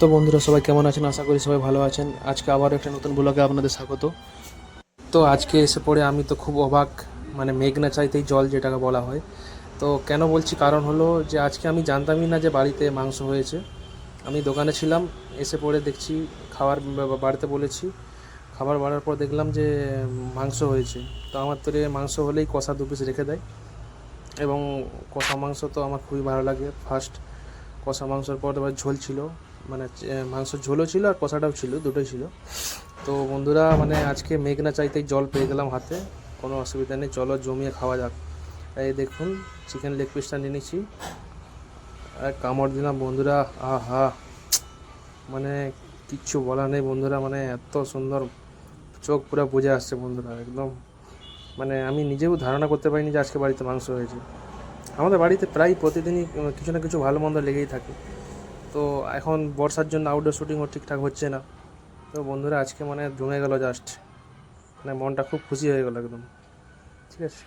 তো বন্ধুরা, সবাই কেমন আছেন? আশা করি সবাই ভালো আছেন। আজকে আবার একটা নতুন ব্লগে আপনাদের স্বাগত। তো আজকে এসে পড়ে আমি তো খুব অবাক মানে মেঘ না চাইতেই জল যেটাকে বলা হয়। তো কেন বলছি কারণ হলো যে আজকে আমি জানতামই না যে বাড়িতে মাংস হয়েছে। আমি দোকানে ছিলাম, এসে পড়ে দেখছি, খাবার বাড়িতে বলেছি। খাবার বাড়ার পর দেখলাম যে মাংস হয়েছে। তো আমার তো মাংস হলেই কষা দু পিস রেখে দেয়। এবং কষা মাংস তো আমার খুবই ভালো লাগে। ফার্স্ট কষা মাংসর পর আবার ঝোল ছিল। মানে এ, মাংসের ঝোলও ছিল আর কষাটাও ছিল দুটোই ছিল। তো বন্ধুরা মানে আজকে মেঘ না চাইতেই জল পেয়ে গেলাম হাতে। কোনো অসুবিধা নেই চলো জমিয়ে খাওয়া যাক। এই দেখুন চিকেন লেগ পিসটা নিয়ে নিচ্ছি। আর কামড় দিলাম বন্ধুরা আহা। মানে কিচ্ছু বলার নেই বন্ধুরা মানে এত সুন্দর চোখ পুরো বুঝে আসছে বন্ধুরা একদম। মানে আমি নিজেও ধারণা করতে পারিনি যে আজকে বাড়িতে মাংস হয়েছে। আমাদের বাড়িতে প্রায় প্রতিদিনই কিছু না কিছু ভালো মন্দ লেগেই থাকে। তো এখন বর্ষার জন্য আউটডোর শুটিংও ঠিকঠাক হচ্ছে না। তো বন্ধুরা, আজকে মানে জমে গেল জাস্ট মানে মনটা খুব খুশি হয়ে গেল একদম। ঠিক আছে?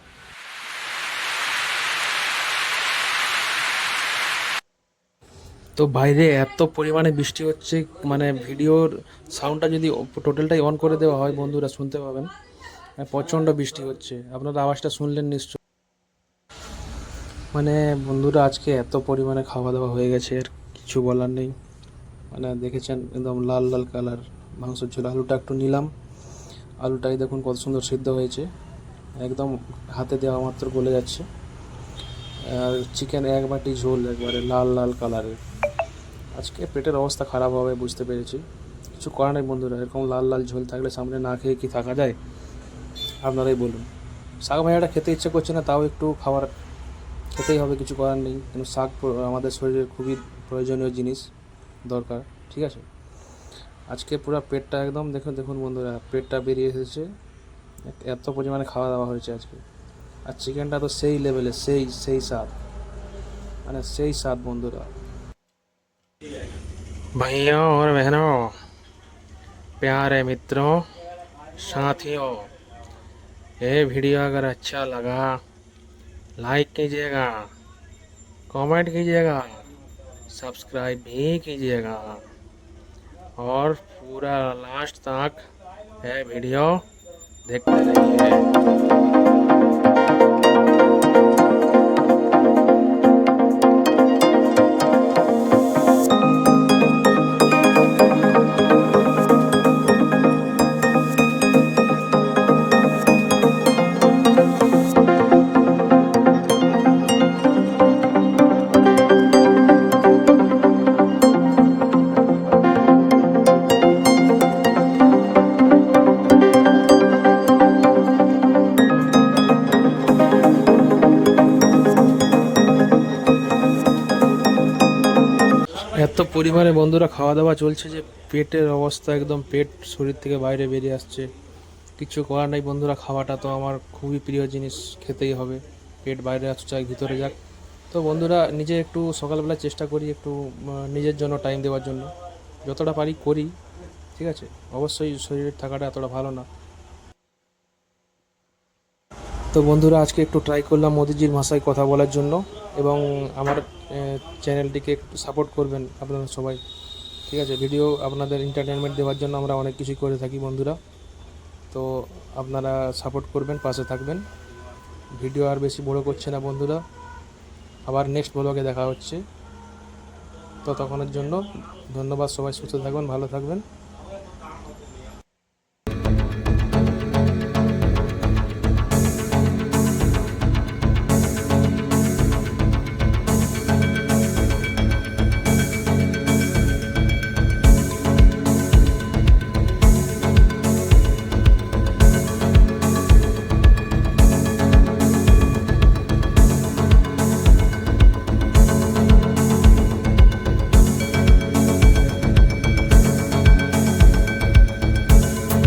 তো বাইরে এত পরিমাণে বৃষ্টি হচ্ছে মানে ভিডিওর সাউন্ডটা যদি টোটালটাই অন করে দেওয়া হয়, বন্ধুরা শুনতে পাবেন। মানে প্রচণ্ড বৃষ্টি হচ্ছে। আপনারা আওয়াজটা শুনলেন নিশ্চয় মানে বন্ধুরা, আজকে এত পরিমাণে খাওয়া দাওয়া হয়ে গেছে। আর কিছু বলার নেই। মানে দেখেছেন একদম লাল লাল কালার মাংস ঝোল আলুটা একটু নিলাম। আলুটাই দেখুন কত সুন্দর সিদ্ধ হয়েছে। একদম হাতে দেওয়া মাত্র গলে যাচ্ছে। আর চিকেন এক বাটি ঝোল একবারে লাল লাল কালারের। আজকে পেটের অবস্থা খারাপ হবে বুঝতে পেরেছি। কিছু করার নেই বন্ধুরা, এরকম লাল লাল ঝোল থাকলে সামনে না খেয়ে কি থাকা যায়? আপনারাই বলুন। শাক ভাজাটা খেতে ইচ্ছে করছে না, তাও একটু খাবার খেতেই হবে, কিছু করার নেই। কিন্তু শাক আমাদের শরীরের খুবই প্রয়োজনীয় জিনিস দরকার ঠিক আছে আজকে পুরো পেটটা একদম দেখুন দেখুন বন্ধুরা পেটটা বেরিয়ে এসেছে এত- এত পরিমাণে খাওয়া দাওয়া হয়েছে আজকে আর চিকেনটা তো সেই লেভেলে সেই সেই স্বাদ মানে সেই স্বাদ বন্ধুরা भाइयों और बहनों प्यारे मित्रों साथियों ये वीडियो अगर अच्छा लगा लाइक कीजिएगा कमेंट कीजिएगा सब्सक्राइब भी कीजिएगा। और पूरा लास्ट तक है वीडियो देखते रहिए। এত পরিমাণে বন্ধুরা খাওয়া দাওয়া চলছে যে পেটের অবস্থা একদম পেট শরীর থেকে বাইরে বেরিয়ে আসছে। কিছু করার নাই বন্ধুরা, খাওয়াটা তো আমার খুবই প্রিয় জিনিস, খেতেই হবে। পেট বাইরে আসছে চাই ভিতরে যাক। তো বন্ধুরা, নিজে একটু সকালবেলা চেষ্টা করি একটু নিজের জন্য টাইম দেওয়ার জন্য। যতটা পারি করি, ঠিক আছে? অবশ্যই শরীরের থাকাটা এতটা ভালো না। তো বন্ধুরা, আজকে একটু ট্রাই করলাম মোদিজির ভাষায় কথা বলার জন্য এবং আমার চ্যানেলটিকে একটু সাপোর্ট করবেন আপনারা সবাই। ঠিক আছে ভিডিও আপনাদের এন্টারটেনমেন্ট দেওয়ার জন্য আমরা অনেক কিছুই করে থাকি বন্ধুরা। তো আপনারা সাপোর্ট করবেন, পাশে থাকবেন। ভিডিও আর বেশি বড় করছে না বন্ধুরা। আবার নেক্সট ব্লগে দেখা হচ্ছে। ততক্ষণের জন্য ধন্যবাদ সবাই, সুস্থ থাকবেন ভালো থাকবেন।